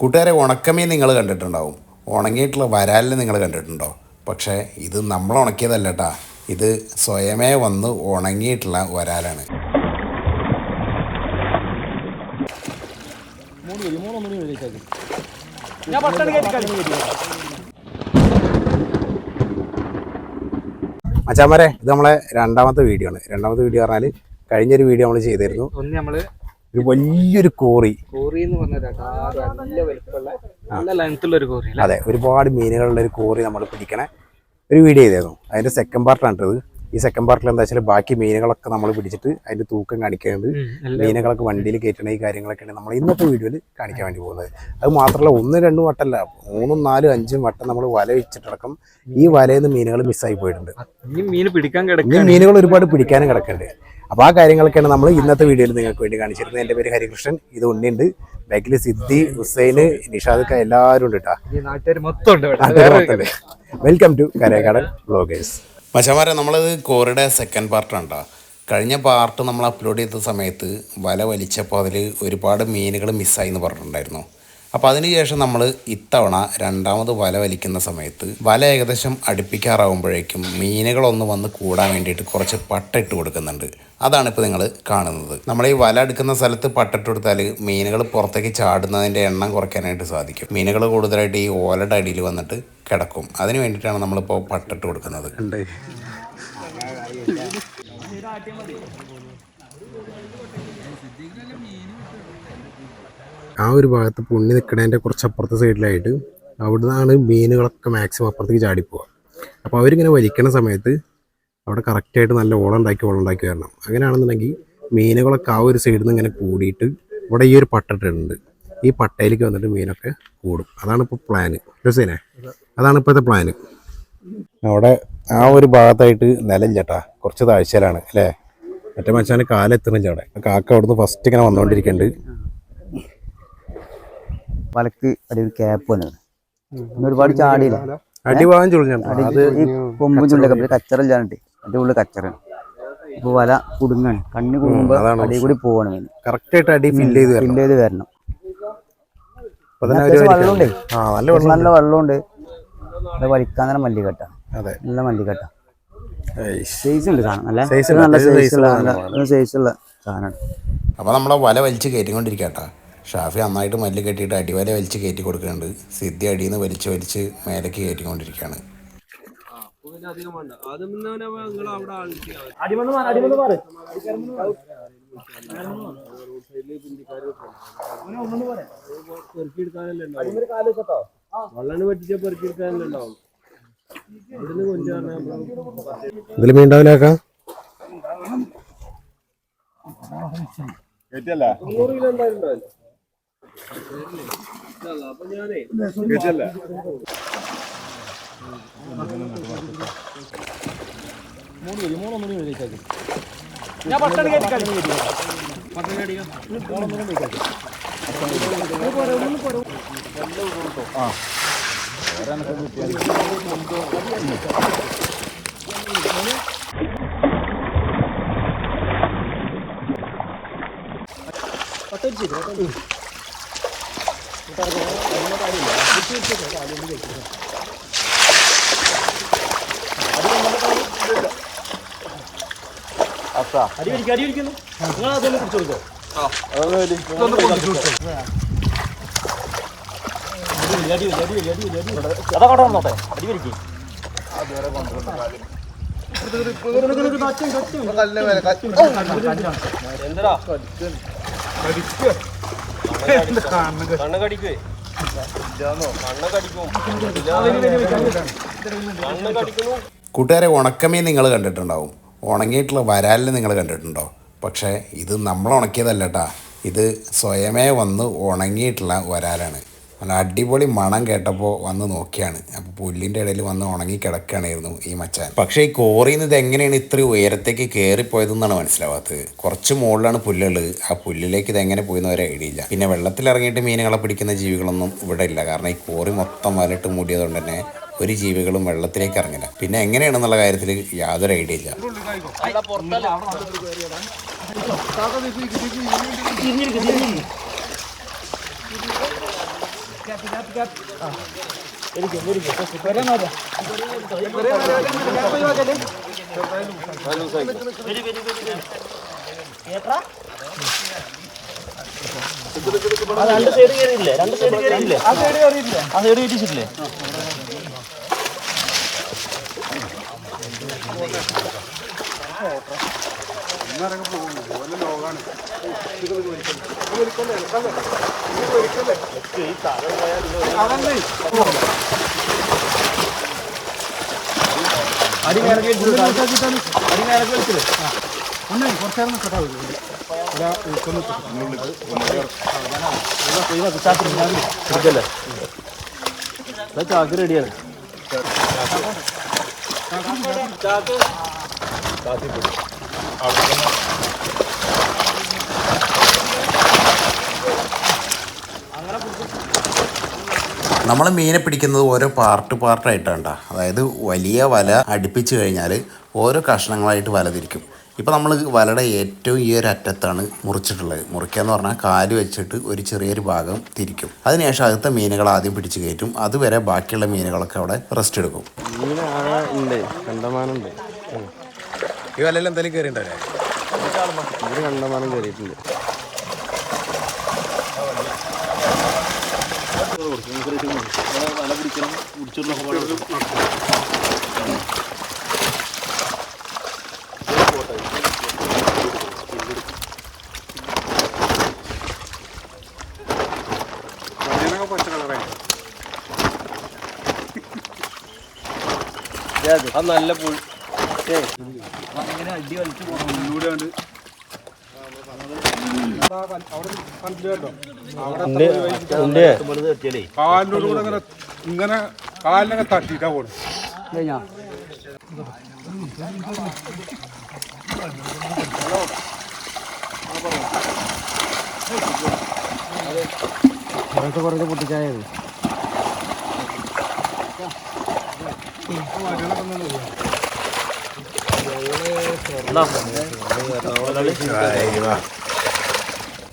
കൂട്ടുകാരെ ഉണക്കമീൻ നിങ്ങൾ കണ്ടിട്ടുണ്ടാവും. ഉണങ്ങിയിട്ടുള്ള വരാലിൽ നിങ്ങൾ കണ്ടിട്ടുണ്ടോ? പക്ഷേ ഇത് നമ്മൾ ഉണക്കിയതല്ല കേട്ടാ ഇത് സ്വയമേ വന്ന് ഉണങ്ങിയിട്ടുള്ള വരാലാണ്. ഞാൻ പട്ടണി കയറ്റി കളി മച്ചാമാരെ ഇത് നമ്മളെ രണ്ടാമത്തെ വീഡിയോ ആണ്. രണ്ടാമത്തെ വീഡിയോ പറഞ്ഞാൽ കഴിഞ്ഞൊരു വീഡിയോ നമ്മൾ ചെയ്തിരുന്നു. ഒന്ന് നമ്മൾ ഒരു വലിയൊരു കോറി കോറി എന്ന് പറഞ്ഞാൽ അതെ ഒരുപാട് മീനുകളുള്ള ഒരു കോറി നമ്മൾ പിടിക്കണേ ഒരു വീഡിയോ ചെയ്തിരുന്നു. അതിന്റെ സെക്കൻഡ് പാർട്ടാണ് ഇത്. ഈ സെക്കൻഡ് പാർട്ടിൽ എന്താ വെച്ചാൽ ബാക്കി മീനുകളൊക്കെ നമ്മൾ പിടിച്ചിട്ട് അതിന്റെ തൂക്കം കാണിക്കുന്നത് മീനുകളൊക്കെ വണ്ടിയിൽ കയറ്റണ ഈ കാര്യങ്ങളൊക്കെയാണ് നമ്മൾ ഇന്നത്തെ വീഡിയോയിൽ കാണിക്കാൻ വേണ്ടി പോകുന്നത്. അത് മാത്രമല്ല ഒന്ന് രണ്ടും വട്ടമല്ല മൂന്നും നാലും അഞ്ചും വട്ടം നമ്മൾ വല വെച്ചിട്ടടക്കം ഈ വലയിൽ നിന്ന് മീനുകൾ മിസ്സായി പോയിട്ടുണ്ട്. ഇനി മീനുകൾ ഒരുപാട് പിടിക്കാനും കിടക്കുന്നുണ്ട് അപ്പോൾ ആ കാര്യങ്ങളൊക്കെയാണ് നമ്മൾ ഇന്നത്തെ വീഡിയോയിൽ നിങ്ങൾക്ക് വേണ്ടി കാണിച്ചിരുന്നത്. എന്റെ പേര് ഹരികൃഷ്ണൻ ഇത് ഉണ്ണിയുണ്ട്. ബാക്കിൽ സിദ്ധി ഹുസൈന് നിഷാദ് എല്ലാവരും ഉണ്ട് കേട്ടോ വെൽക്കം ടു കരേക്കാടൻ വ്ളോഗേഴ്സ് മച്ചമാരെ നമ്മളത് കോറിയുടെ സെക്കൻഡ് പാർട്ടാണ് കേട്ടോ കഴിഞ്ഞ പാർട്ട് നമ്മൾ അപ്ലോഡ് ചെയ്ത സമയത്ത് വല വലിച്ചപ്പോൾ അതിൽ ഒരുപാട് മീനുകൾ മിസ്സായി എന്ന് പറഞ്ഞിട്ടുണ്ടായിരുന്നു. അപ്പോൾ അതിനുശേഷം നമ്മൾ ഇത്തവണ രണ്ടാമത് വല വലിക്കുന്ന സമയത്ത് വല ഏകദേശം അടുപ്പിക്കാറാവുമ്പോഴേക്കും മീനുകളൊന്ന് വന്ന് കൂടാൻ വേണ്ടിയിട്ട് കുറച്ച് പട്ട ഇട്ട് കൊടുക്കുന്നുണ്ട്. അതാണ് ഇപ്പോൾ നിങ്ങൾ കാണുന്നത്. നമ്മൾ ഈ വല എടുക്കുന്ന സ്ഥലത്ത് പട്ടിട്ട് കൊടുത്താൽ മീനുകൾ പുറത്തേക്ക് ചാടുന്നതിന്റെ എണ്ണം കുറയ്ക്കാനായിട്ട് സാധിക്കും. മീനുകൾ കൂടുതലായിട്ട് ഈ ഓലയുടെ അടിയിൽ വന്നിട്ട് കിടക്കും. അതിന് വേണ്ടിയിട്ടാണ് നമ്മളിപ്പോൾ പട്ടിട്ട് കൊടുക്കുന്നത്. ആ ഒരു ഭാഗത്ത് പുണ്ണി നിൽക്കുന്നതിന്റെ കുറച്ച് അപ്പുറത്തെ സൈഡിലായിട്ട് അവിടുന്നാണ് മീനുകളൊക്കെ മാക്സിമം അപ്പുറത്തേക്ക് ചാടിപ്പോവുക അപ്പോൾ അവരിങ്ങനെ വലിക്കണ സമയത്ത് അവിടെ കറക്റ്റായിട്ട് നല്ല ഓളം ഉണ്ടാക്കി ഓളം ഉണ്ടാക്കി വരണം. അങ്ങനെയാണെന്നുണ്ടെങ്കിൽ മീനുകളൊക്കെ ആ ഒരു സൈഡിൽ നിന്ന് ഇങ്ങനെ കൂടിയിട്ട് ഇവിടെ ഈ ഒരു പട്ടിട്ടുണ്ട് ഈ പട്ടയിലേക്ക് വന്നിട്ട് മീനൊക്കെ കൂടും. അതാണ് ഇപ്പോൾ പ്ലാന് ഹുസൈനെ അതാണ് ഇപ്പോഴത്തെ പ്ലാന് അവിടെ ആ ഒരു ഭാഗത്തായിട്ട് നിലം ചേട്ടാ കുറച്ച് താഴ്ചയിലാണ് അല്ലേ? മറ്റേ മനുഷ്യന് കാലെത്തണില്ല അവിടെ. കാക്ക അവിടുന്ന് ഫസ്റ്റ് ഇങ്ങനെ വന്നുകൊണ്ടിരിക്കുന്നുണ്ട് വലക്ക് അടി ഒരു ക്യാപ്പ് വന്നത് ഒരുപാട് ചാടിയില്ല. അടിഭാഗം ഈ കൊമ്പും ചുണ്ടൊക്കെ കച്ചറ കച്ചറില്ലാണ്ട് അതിന്റെ ഉള്ളിൽ കച്ചറാണ് അപ്പൊ വല കുടുങ്ങാണ്. കണ്ണ് കുടുങ്ങുമ്പോ അടി കൂടി പോവാണ് കറക്റ്റായിട്ട് അടി ഫില്ല് ചെയ്ത് ഫില്ല് ചെയ്ത് വരണം. വെള്ളമുണ്ടേ. ആ നല്ല വെള്ളം നല്ല വെള്ളമുണ്ട്. അത് വലിക്കാൻ തന്നെ മല്ലികട്ട. അതെ. നല്ല മല്ലികട്ട. സൈസ് ഉണ്ട് സാധനം നല്ല Size നല്ല സൈസ് ഉള്ള നല്ല സൈസ് ഉള്ള സാധനമാണ്. അപ്പോൾ നമ്മളെ വല വലിച്ച് കയറ്റിക്കൊണ്ടിരിക്കട്ടാ. ഷാഫി നന്നായിട്ട് മല്ല് കെട്ടിയിട്ട് അടിവല വലിച്ച് കയറ്റി കൊടുക്കുന്നുണ്ട്. സിദ്ധി അടിയിൽ നിന്ന് വലിച്ച് വലിച്ച് മേലേക്ക് കയറ്റിക്കൊണ്ടിരിക്കുകയാണ്. ഇതിൽ മീൻ ഉണ്ടാവില്ലാക്ക ഞാൻ പട്ടണി കയറ്റി കളി അടി പിടിക്കും അടി പിടിക്കുന്നു നിങ്ങൾ അതൊന്ന് പിടിച്ചു കൊടുക്കോ. ഇതൊന്ന് പൊന്തിച്ച് കൊടുത്തോ. അടി വലി, അടി വലി, അടി വലി, അടി വലി. അതാ കട വന്നോട്ടെ അടി പിടിക്കും. എന്തടാ? കണ്ണ് കടിക്കുവേ കൂട്ടുകാരെ ഉണക്കമേ നിങ്ങൾ കണ്ടിട്ടുണ്ടാവും. ഉണങ്ങിയിട്ടുള്ള വരാലിന് നിങ്ങൾ കണ്ടിട്ടുണ്ടോ? പക്ഷേ ഇത് നമ്മൾ ഉണക്കിയതല്ല കേട്ടാ ഇത് സ്വയമേ വന്ന് ഉണങ്ങിയിട്ടുള്ള വരാലാണ്. നല്ല അടിപൊളി മണം കേട്ടപ്പോൾ വന്ന് നോക്കിയാണ് അപ്പോൾ പുല്ലിന്റെ ഇടയിൽ വന്ന് ഉണങ്ങി കിടക്കുകയായിരുന്നു ഈ മച്ചാൻ പക്ഷേ ഈ കോറിയിൽ നിന്ന് ഇത് എങ്ങനെയാണ് ഇത്ര ഉയരത്തേക്ക് കയറിപ്പോയതെന്നാണ് മനസ്സിലാവാത്തത് കുറച്ച് മുകളിലാണ് പുല്ലുള്ളത് ആ പുല്ലിലേക്ക് ഇത് എങ്ങനെ പോയെന്ന് ഒരു ഐഡിയ ഇല്ല പിന്നെ വെള്ളത്തിൽ ഇറങ്ങിയിട്ട് മീനുകളെ പിടിക്കുന്ന ജീവികളൊന്നും ഇവിടെ ഇല്ല കാരണം ഈ കോറി മൊത്തം വലട്ട് മൂടിയതുകൊണ്ട് തന്നെ ഒരു ജീവികളും വെള്ളത്തിലേക്ക് ഇറങ്ങില്ല പിന്നെ എങ്ങനെയാണെന്നുള്ള കാര്യത്തിൽ യാതൊരു ഐഡിയ ഇല്ല രണ്ട് സൈഡ് കയറിയില്ലേ രണ്ട് സൈഡ് കയറിയില്ലേ ആ സൈഡ് കയറിയില്ലേ ആ സൈഡ് കയറ്റിച്ചിട്ടില്ലേ അടി അടി മേലക്ക് വലിച്ചിട്ട് ഇതല്ലേ? ചാക്ക് റെഡിയാണ് ചാക്ക്. നമ്മൾ മീനെ പിടിക്കുന്നത് ഓരോ പാർട്ട് പാർട്ടായിട്ടാണ് അതായത് വലിയ വല അടുപ്പിച്ച് കഴിഞ്ഞാൽ ഓരോ കഷ്ണങ്ങളായിട്ട് വല തിരിക്കും. ഇപ്പോൾ നമ്മൾ വലയുടെ ഏറ്റവും ഈ ഒരു അറ്റത്താണ് മുറിച്ചിട്ടുള്ളത്. മുറിക്കുക എന്ന് പറഞ്ഞാൽ കാൽ വെച്ചിട്ട് ഒരു ചെറിയൊരു ഭാഗം തിരിക്കും. അതിനുശേഷം അകത്തെ മീനുകൾ ആദ്യം പിടിച്ച് കയറ്റും. അതുവരെ ബാക്കിയുള്ള മീനുകളൊക്കെ അവിടെ റെസ്റ്റ് എടുക്കും. ഉണ്ട്. കണ്ടമാനുണ്ട് ഈ വലയിൽ എന്തായാലും കയറിയിട്ടുണ്ടല്ലേ കണ്ടമാനം കയറിയിട്ടുണ്ട്. അത് നല്ല പുഴ. അടി വലിച്ചു പോകണം കാലിനോട് കൂടെ ഇങ്ങനെ ഇങ്ങനെ കാലിനൊക്കെ തട്ടിയിട്ടാ കഴിഞ്ഞാ? കുറച്ച് കുറച്ച് പൊട്ടിച്ചായത്.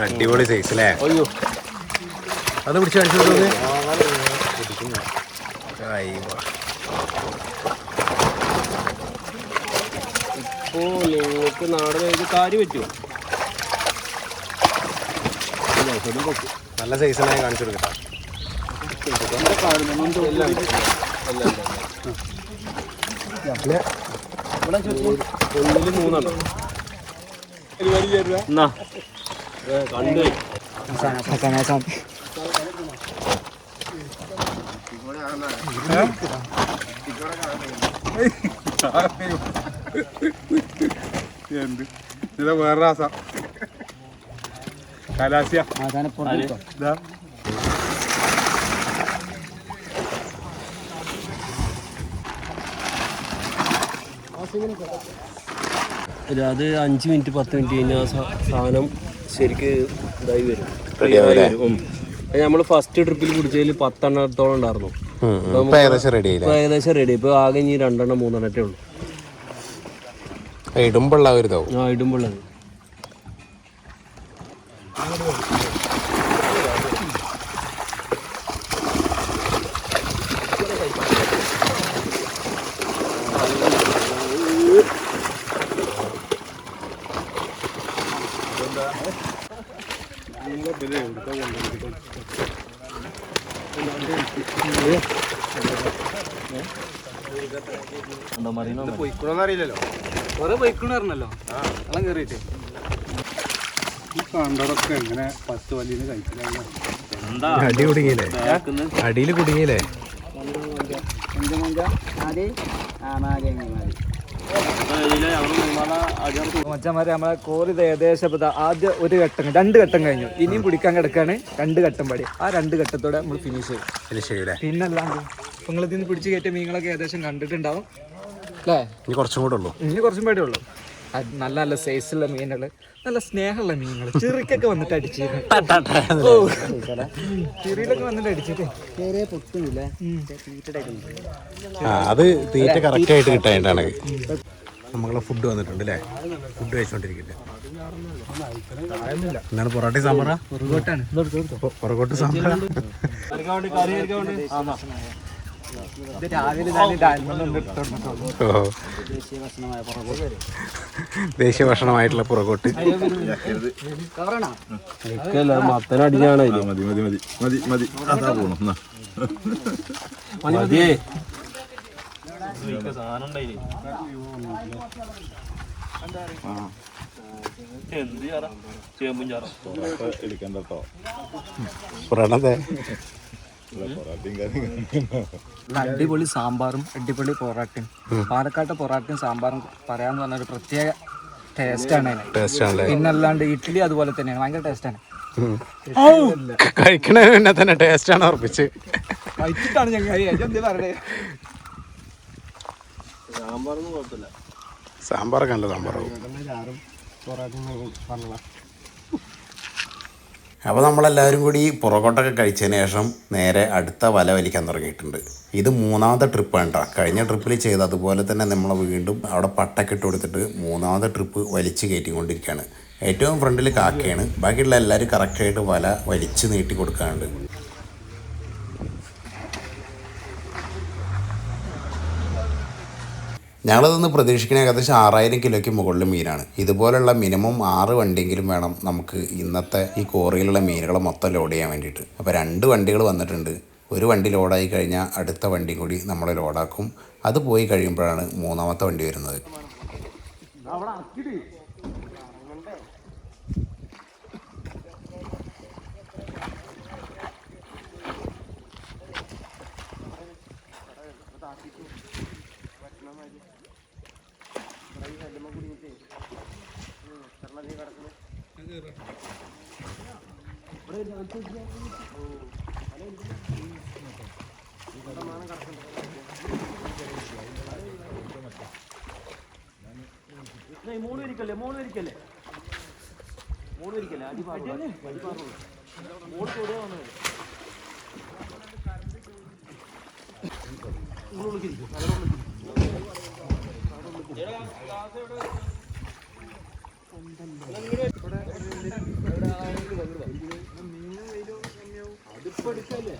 അടിപൊളി സൈസ് അല്ലേ അയ്യോ. അത് പിടിച്ച് കാണിച്ചു ഇപ്പോ നിങ്ങൾക്ക് നാടൻ കാര്യം പറ്റുമോ? നല്ല സൈസിലായി കാണിച്ചു കൊടുക്കട്ടെ ഒന്നിൽ മൂന്നെണ്ണം കണ്ടു എന്ത് വേറെ രാസ കലാസിയ അത് അഞ്ച് മിനിറ്റ് പത്ത് മിനിറ്റ് കഴിഞ്ഞാൽ സാധനം ശരിക്ക് ഇതായി വരും. നമ്മൾ ഫസ്റ്റ് ട്രിപ്പിൽ പിടിച്ചതിൽ പത്തെണ്ണത്തോളം ഉണ്ടായിരുന്നു. ഏകദേശം റെഡി ഇപ്പൊ ഏകദേശം റെഡി ഇപ്പൊ ആകെ ഇനി രണ്ടെണ്ണം മൂന്നെണ്ണത്തേ ഉള്ളൂ. ഇടുമ്പുള്ള ഒരു ഇതാവും ആ. ഇടുമ്പോഴത് ഈ കണ്ടതൊക്കെ എങ്ങനെ പത്ത് വലിയ കഴിച്ചില്ല അടി കുടുങ്ങിയില്ലേ? അടിയിൽ കുടുങ്ങിയില്ലേ? മച്ചന്മാരെ നമ്മളെ കോറി ഇത് ഏകദേശം ആദ്യം ഒരു ഘട്ടം രണ്ട് ഘട്ടം കഴിഞ്ഞു. ഇനിയും പിടിക്കാൻ കിടക്കാണ്. രണ്ട് ഘട്ടം പടി. ആ രണ്ട് ഘട്ടത്തോടെ നമ്മൾ ഫിനിഷ് ചെയ്യും. ഫിനിഷ് ശരിയല്ലേ പിന്നല്ലാണ്ട് നിങ്ങൾ ഇതിന് പിടിച്ച് കയറ്റിയ മീനുകളൊക്കെ ഏകദേശം കണ്ടിട്ടുണ്ടാവും. അല്ലേ? ഇനി കുറച്ചും കൂടെ ഉള്ളൂ. ഇനി കുറച്ചും പേടേ ഉള്ളൂ. നല്ല നല്ല സൈസുള്ള മീനുകൾ നല്ല സ്നേഹമുള്ള മീനുകൾ ചെറിക്കൊക്കെ വന്നിട്ട് അടിച്ചിരുന്നു. ഓ. ചെറിയിലൊക്കെ വന്നിട്ട് അടിച്ചിട്ട്. അത് തീറ്റ കറക്റ്റ് ആയിട്ട് കിട്ടാനായിട്ടാണ്. നമ്മളെ ഫുഡ് വന്നിട്ടുണ്ട് അല്ലേ ഫുഡ് കഴിച്ചോണ്ടിരിക്കില്ല? എന്താണ് പൊറോട്ട സാമ്പാറ? പൊറകോട്ട് സാമ്പാറ? ദേശീയ ഭക്ഷണമായിട്ടുള്ള പുറകോട്ട് മത്തനടിഞ്ഞാണ് മതി മതി മതി മതി മതി. അതാ പോണു. മതിയേ. എടുക്കണ്ട അടിപൊളി സാമ്പാറും അടിപൊളി പൊറാട്ടയും. പാലക്കാട്ടെ പൊറാട്ടയും സാമ്പാറും പറയാന്ന് പറഞ്ഞ ഒരു പ്രത്യേക ടേസ്റ്റ് ആണ് പിന്നല്ലാണ്ട് ഇഡ്ഡലി അതുപോലെ തന്നെയാണ്. ഭയങ്കര ടേസ്റ്റ് ആണ്. കഴിക്കണ പിന്നെ തന്നെ ടേസ്റ്റ് ആണ് ഉറപ്പിച്ച്. ഞങ്ങൾ എന്താ പറയണേ? സാമ്പാറൊന്നും കുഴപ്പമില്ല. സാമ്പാറൊക്കെ നല്ല സാമ്പാറാവും. അപ്പോൾ നമ്മളെല്ലാവരും കൂടി പുറകോട്ടൊക്കെ കഴിച്ചതിന് ശേഷം നേരെ അടുത്ത വല വലിക്കാൻ തുടങ്ങിയിട്ടുണ്ട്. ഇത് മൂന്നാമത്തെ ട്രിപ്പാണ് കേട്ടോ. കഴിഞ്ഞ ട്രിപ്പിൽ ചെയ്ത് അതുപോലെ തന്നെ നമ്മൾ വീണ്ടും അവിടെ പട്ടൊക്കെ ഇട്ട് കൊടുത്തിട്ട് മൂന്നാമത്തെ ട്രിപ്പ് വലിച്ച് കയറ്റിക്കൊണ്ടിരിക്കുകയാണ്. ഏറ്റവും ഫ്രണ്ടിൽ കാക്കയാണ്. ബാക്കിയുള്ള എല്ലാവരും കറക്റ്റായിട്ട് വല വലിച്ചു നീട്ടി കൊടുക്കാറുണ്ട്. ഞങ്ങളിതൊന്ന് പ്രതീക്ഷിക്കുന്ന ഏകദേശം ആറായിരം കിലോയ്ക്ക് മുകളിൽ മീനാണ്. ഇതുപോലുള്ള മിനിമം ആറ് വണ്ടിയെങ്കിലും വേണം നമുക്ക് ഇന്നത്തെ ഈ കോറിയിലുള്ള മീനുകൾ മൊത്തം ലോഡ് ചെയ്യാൻ വേണ്ടിയിട്ട്. അപ്പോൾ രണ്ട് വണ്ടികൾ വന്നിട്ടുണ്ട്. ഒരു വണ്ടി ലോഡായി കഴിഞ്ഞാൽ അടുത്ത വണ്ടി കൂടി നമ്മൾ ലോഡാക്കും. അത് പോയി കഴിയുമ്പോഴാണ് മൂന്നാമത്തെ വണ്ടി വരുന്നത്. മൂന്ന് പേരിക്കല്ലേ മൂന്ന് പേരിക്കല്ലേ മൂന്ന് പേരിക്കല്ലേ അടി പാടുള്ളൂ അടി പാടുള്ളൂ മൂന്ന് തൊടുക വന്നത്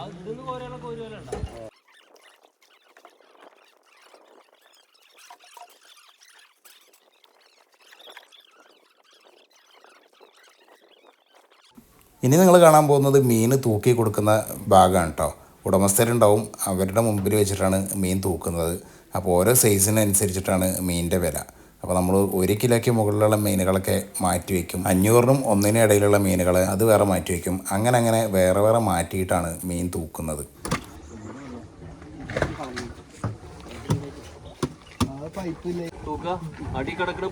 അതൊന്ന് കോരാനുള്ള കോരുവല ഉണ്ടോ ഇനി നിങ്ങൾ കാണാൻ പോകുന്നത് മീൻ തൂക്കി കൊടുക്കുന്ന ഭാഗമാണ് കേട്ടോ ഉടമസ്ഥരുണ്ടാവും അവരുടെ മുമ്പിൽ വെച്ചിട്ടാണ് മീൻ തൂക്കുന്നത്. അപ്പോൾ ഓരോ സൈസിനനുസരിച്ചിട്ടാണ് മീനിന്റെ വില. അപ്പോൾ നമ്മൾ ഒരു കിലോയ്ക്ക് മുകളിലുള്ള മീനുകളൊക്കെ മാറ്റി വയ്ക്കും അഞ്ഞൂറിനും ഒന്നിനും ഇടയിലുള്ള മീനുകൾ അത് വേറെ മാറ്റി വയ്ക്കും അങ്ങനെ അങ്ങനെ വേറെ വേറെ മാറ്റിയിട്ടാണ് മീൻ തൂക്കുന്നത്. തൂക്ക. അടി കേട്ടോ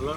ആക്കോ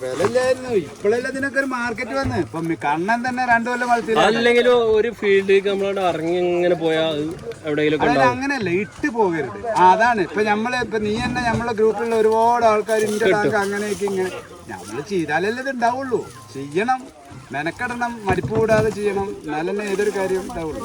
വിലയില്ലായിരുന്നു. ഇപ്പോഴല്ലേ ഇതിനൊക്കെ ഒരു മാർക്കറ്റ് വന്ന്? ഇപ്പൊ കണ്ണൻ തന്നെ രണ്ടു കൊല്ലം വളർത്തില്ല അല്ലെങ്കിലും ഒരു ഫീൽഡിലേക്ക് നമ്മളോട് ഇറങ്ങി ഇങ്ങനെ പോയാൽ എവിടെയെങ്കിലും അതല്ല അങ്ങനെയല്ല ഇട്ട് പോകരുത്. ആ, അതാണ്. ഇപ്പൊ നമ്മൾ ഇപ്പൊ നീ തന്നെ നമ്മളെ ഗ്രൂപ്പിലുള്ള ഒരുപാട് ആൾക്കാർ ഇന്റെ ടാങ്ക് അങ്ങനെയൊക്കെ ഇങ്ങനെ നമ്മൾ ചെയ്താലല്ലേ ഇത് ഉണ്ടാവുള്ളൂ. ചെയ്യണം. മെനക്കെടണം. മടിപ്പ് കൂടാതെ ചെയ്യണം. എന്നാലും ഏതൊരു കാര്യം ഉണ്ടാവുള്ളൂ.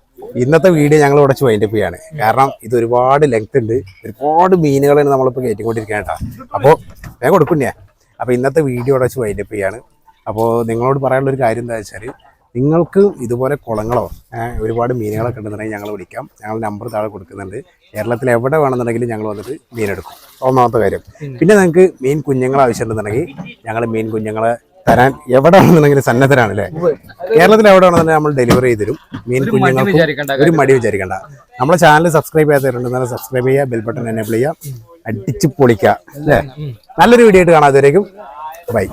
ഇന്നത്തെ വീഡിയോ ഞങ്ങൾ ഇവിടെ വൈൻഡപ്പ് ചെയ്യാണ്. കാരണം ഇത് ഒരുപാട് ലെങ്ത് ഉണ്ട്. ഒരുപാട് മീനുകളാണ് നമ്മളിപ്പോൾ കയറ്റിക്കൊണ്ടിരിക്കുന്നത് കേട്ടോ. അപ്പോൾ ഞാൻ കൊടുക്കുന്നേ അപ്പോൾ ഇന്നത്തെ വീഡിയോ ഇവിടെ വൈൻഡ് വൈൻഡപ്പ് ചെയ്യാണ്. അപ്പോൾ നിങ്ങളോട് പറയാനുള്ള ഒരു കാര്യം എന്താ വെച്ചാൽ നിങ്ങൾക്ക് ഇതുപോലെ കുളങ്ങളോ ഒരുപാട് മീനുകളൊക്കെ ഉണ്ടെന്നുണ്ടെങ്കിൽ ഞങ്ങൾ വിളിക്കാം. ഞങ്ങൾ നമ്പർ താഴെ കൊടുക്കുന്നുണ്ട്. കേരളത്തിൽ എവിടെ വേണമെന്നുണ്ടെങ്കിലും ഞങ്ങൾ വന്നിട്ട് മീനെടുക്കും. ഒന്നാമത്തെ കാര്യം. പിന്നെ നിങ്ങൾക്ക് മീൻ കുഞ്ഞുങ്ങൾ ആവശ്യമുണ്ടെന്നുണ്ടെങ്കിൽ ഞങ്ങൾ മീൻ കുഞ്ഞുങ്ങളെ തരാൻ എവിടെ ആണെന്നുണ്ടെങ്കിലും സന്നദ്ധരാണ് അല്ലേ? കേരളത്തിൽ എവിടെ ആണെന്നുണ്ടെങ്കിൽ നമ്മൾ ഡെലിവറി ചെയ്ത് തരും മീൻ കുഞ്ഞുങ്ങൾക്ക് ഒരു മടി വിചാരിക്കണ്ട. നമ്മളെ ചാനൽ സബ്സ്ക്രൈബ് ചെയ്യാത്തവരുണ്ടെന്നാൽ സബ്സ്ക്രൈബ് ചെയ്യുക ബെൽ ബട്ടൺ എനേബിൾ ചെയ്യുക അടിച്ച് പൊളിക്കുക അല്ലേ? നല്ലൊരു വീഡിയോ ആയിട്ട് കാണാം. അതുവരേക്കും ബൈ